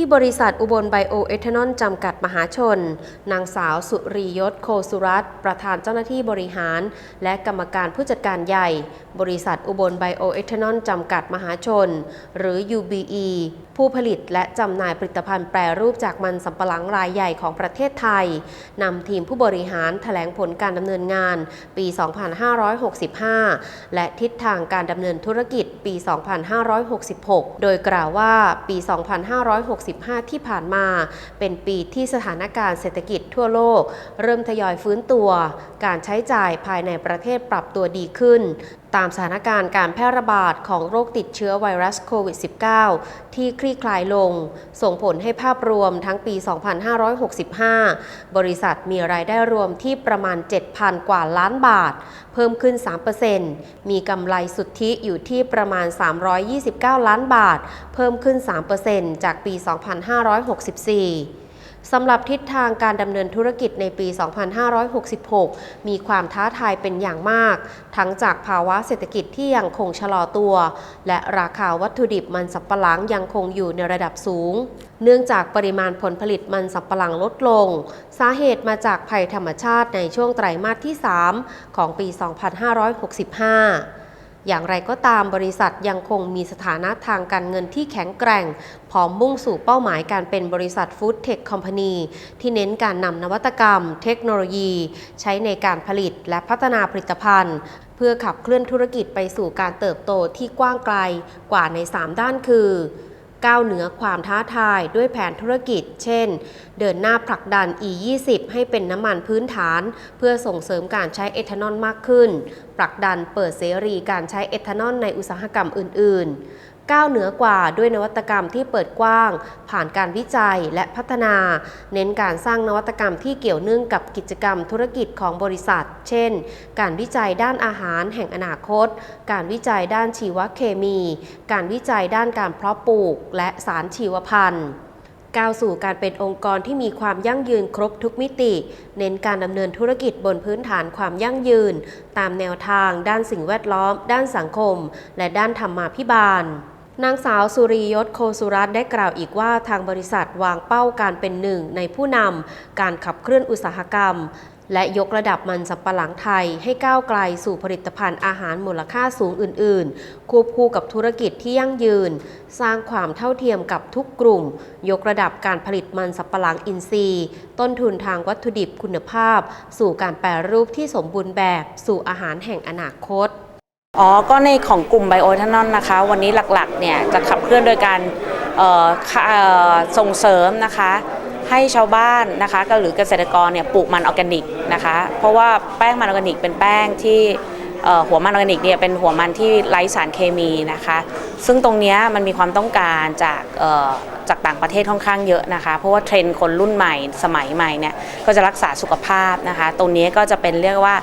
ที่บริษัทอุบลไบโอเอทานอลจำกัดมหาชน นางสาวสุรียศโคสุรัตประธานเจ้าหน้าที่บริหาร และกรรมการผู้จัดการใหญ่ บริษัทอุบลไบโอเอทานอลจำกัดมหาชน หรือ UBE ผู้ผลิตและจำหน่ายผลิตภัณฑ์แปรรูปจากมันสำปะหลังรายใหญ่ของประเทศไทยนำทีมผู้บริหารแถลงผลการดำเนินงานปี 2565 และทิศทางการดำเนินธุรกิจปี 2566 โดยกล่าวว่าปี 256 2565ที่ผ่านมา เป็นปีที่สถานการณ์เศรษฐกิจทั่วโลก เริ่มทยอยฟื้นตัว การใช้จ่ายภายในประเทศปรับตัวดีขึ้น ตามสถานการณ์การแพร่ระบาดของโรคติดเชื้อไวรัสโควิด -19 ที่คลี่คลายลง ส่งผลให้ภาพรวมทั้งปี 2565 บริษัทมีรายได้รวมที่ประมาณ 7,000 กว่าล้านบาท เพิ่มขึ้น 3%มีกำไรสุทธิอยู่ที่ประมาณ 329 ล้านบาท เพิ่มขึ้น 3%จากปี 2564 สำหรับทิศทางการดำเนินธุรกิจในปี 2566 มีความท้าทายเป็นอย่างมาก ทั้งจากภาวะเศรษฐกิจที่ยังคงชะลอตัว และราคาวัตถุดิบมันสำปะหลังยังคงอยู่ในระดับสูง เนื่องจากปริมาณผลผลิตมันสำปะหลังลดลง สาเหตุมาจากภัยธรรมชาติในช่วงไตรมาสที่ 3 ของปี 2565 อย่างไรก็ตามบริษัทยังคงมีสถานะทางการเงินที่แข็งแกร่ง พร้อมมุ่งสู่เป้าหมายการเป็นบริษัทฟู้ดเทคคอมพานีที่เน้นการนำนวัตกรรม เทคโนโลยี ใช้ในการผลิตและพัฒนาผลิตภัณฑ์ เพื่อขับเคลื่อนธุรกิจไปสู่การเติบโตที่กว้างไกลกว่าใน 3 ด้านคือ ก้าวเหนือความท้าทายด้วยแผนธุรกิจ เช่น เดินหน้าผลักดัน E20 ให้เป็นน้ำมันพื้นฐาน เพื่อส่งเสริมการใช้เอทานอลมากขึ้น ผลักดันเปิดเสรีการใช้เอทานอลในอุตสาหกรรมอื่น ๆ ก้าวเหนือกว่าด้วยนวัตกรรมที่เปิดกว้าง ผ่านการวิจัยและพัฒนา เน้นการสร้างนวัตกรรมที่เกี่ยวเนื่องกับกิจกรรมธุรกิจของบริษัท เช่น การวิจัยด้านอาหารแห่งอนาคต การวิจัยด้านชีวเคมี การวิจัยด้านการเพาะปลูก และสารชีวพันธุ์ก้าวสู่การเป็นองค์กรที่มีความยั่งยืนครบทุกมิติ เน้นการดำเนินธุรกิจบนพื้นฐานความยั่งยืน ตามแนวทางด้านสิ่งแวดล้อม ด้านสังคม และด้านธรรมาภิบาล นางสาวสุริยศโคสุรัตได้กล่าวอีกว่าทางบริษัทวางเป้าการเป็นหนึ่งในผู้นำการขับเคลื่อนอุตสาหกรรม และยกระดับมันสำปะหลังไทยให้ก้าวไกลสู่ผลิตภัณฑ์อาหารมูลค่าสูงอื่น ๆ ควบคู่กับธุรกิจที่ยั่งยืน สร้างความเท่าเทียมกับทุกกลุ่ม ยกระดับการผลิตมันสำปะหลังอินทรีย์ ต้นทุนทางวัตถุดิบคุณภาพ สู่การแปรรูปที่สมบูรณ์แบบ สู่อาหารแห่งอนาคต อ๋อ ก็ในของกลุ่มไบโอเทานอลนะคะ วันนี้หลักๆ เนี่ยจะขับเคลื่อนโดยการส่งเสริมนะคะ ให้ชาวบ้านนะคะก็หรือเกษตรกรเนี่ยปลูกมันออร์แกนิกนะคะ เพราะว่าแป้งมันออร์แกนิกเป็นแป้งที่หัวมันออร์แกนิกเนี่ยเป็นหัวมันที่ไร้สารเคมีนะคะ ซึ่งตรงนี้มันมีความต้องการจากจากต่างประเทศค่อนข้างเยอะนะคะ เพราะว่าเทรนด์คนรุ่นใหม่สมัยใหม่เนี่ยก็จะรักษาสุขภาพนะคะ ตรงนี้ก็จะเป็นเรียกว่า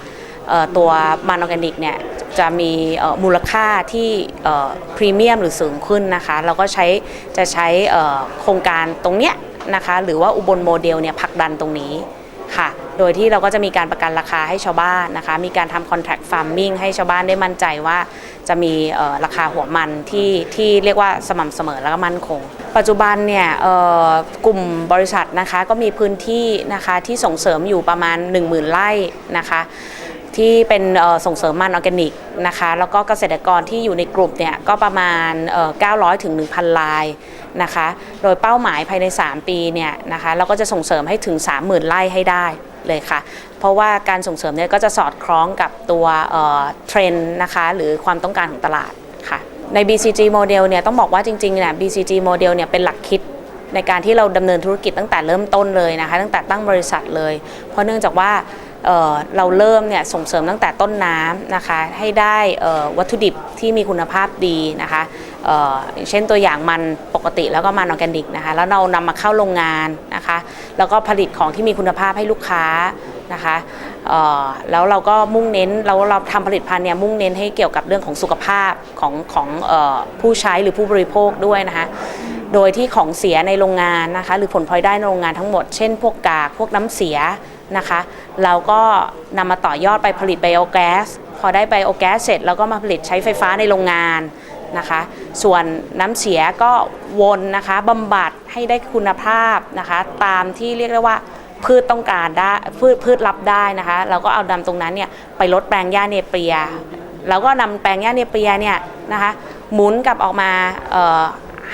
ตัวมันออร์แกนิกเนี่ย จะมีมูลค่าที่พรีเมียมหรือสูงขึ้นนะคะเราก็ใช้จะใช้โครงการตรงเนี้ยนะคะหรือว่าอุบลโมเดลเนี่ยผลักดันตรงนี้ค่ะ โดยที่เราก็จะมีการประกันราคาให้ชาวบ้านนะคะ มีการทำ contract farming ให้ชาวบ้านได้มั่นใจว่าจะมีราคาหัวมันที่ที่เรียกว่าสม่ำเสมอแล้วก็มั่นคง ปัจจุบันเนี่ยกลุ่มบริษัทนะคะก็มีพื้นที่นะคะที่ส่งเสริมอยู่ประมาณ 10,000ไร่นะคะ ที่เป็นส่งเสริมมันออร์แกนิกนะคะแล้วก็เกษตรกรที่อยู่ในกลุ่มเนี่ยก็ประมาณเอ่อ900ถึง1,000 ลายนะคะโดยเป้าหมายภายใน 3 ปีเนี่ยนะคะเราก็จะส่งเสริมให้ถึง 30,000ไร่ให้ได้เลยค่ะ เพราะว่าการส่งเสริมเนี่ยก็จะสอดคล้องกับตัวเทรนด์นะคะหรือความต้องการของตลาดค่ะใน BCG โมเดลเนี่ยต้องบอกว่าจริงๆเนี่ย BCG โมเดลเนี่ยเป็นหลักคิดในการที่เราดำเนินธุรกิจตั้งแต่เริ่มต้นเลยนะคะตั้งแต่ตั้งบริษัทเลย เพราะเนื่องจากว่า เเราเริ่มเนี่ยส่งเสริมตั้งแต่ต้นน้ำนะคะให้ได้วัตถุดิบที่มีคุณภาพดีนะคะเเช่นตัวอย่างมันปกติแล้วก็มันออร์แกนิกนะคะแล้วเรานำมาเข้าโรงงานนะคะแล้วก็ผลิตของที่มีคุณภาพให้ลูกค้านะคะแล้วเราก็มุ่งเน้นเราเราทำผลิตภัณฑ์เนี่ยมุ่งเน้นให้เกี่ยวกับเรื่องของสุขภาพของของออผู้ใช้หรือผู้บริโภคด้วยนะคะโดยที่ของเสียในโรงงานนะคะหรือผลพลอยได้ในโรงงานทั้งหมด เช่นพวกกากพวกน้ำเสีย นะคะเราก็นำมาต่อยอดไปผลิตไบโอแก๊สพอได้ไบโอแก๊สเสร็จเราก็มาผลิตใช้ไฟฟ้าในโรงงานนะคะส่วนน้ำเสียก็วนนะคะบำบัดให้ได้คุณภาพนะคะตามที่เรียกได้ว่าพืชต้องการได้พืชพืชรับได้นะคะเราก็เอานำตรงนั้นเนี่ยไปลดแปลงหญ้าเนเปียแล้วก็นำแปลงหญ้าเนเปียเนี่ยนะคะหมุนกลับออกมา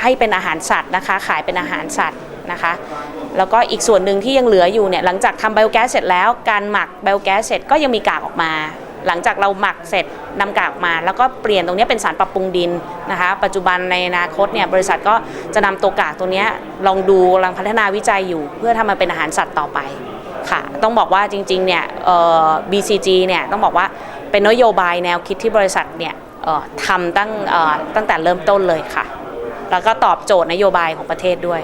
ให้เป็นอาหารสัตว์นะคะขายเป็นอาหารสัตว์ นะคะ แล้วก็อีกส่วนหนึ่งที่ยังเหลืออยู่เนี่ยหลังจากทำไบโอแก๊สเสร็จแล้วการหมักไบโอแก๊สเสร็จก็ยังมีกากออกมา หลังจากเราหมักเสร็จนำกากออกมา แล้วก็เปลี่ยนตรงนี้เป็นสารปรับปรุงดินนะคะ ปัจจุบันในอนาคตเนี่ยบริษัทก็จะนำตัวกากตัวนี้ลองดูกำลังพัฒนาวิจัยอยู่ เพื่อทำมาเป็นอาหารสัตว์ต่อไปค่ะต้องบอกว่าจริงๆเนี่ยเอ่อ BCG เนี่ยต้องบอกว่าเป็นนโยบายแนวคิดที่บริษัทเนี่ยเอ่อทำตั้งเอ่อตั้งแต่เริ่มต้นเลยค่ะ แล้วก็ตอบโจทย์นโยบายของประเทศด้วย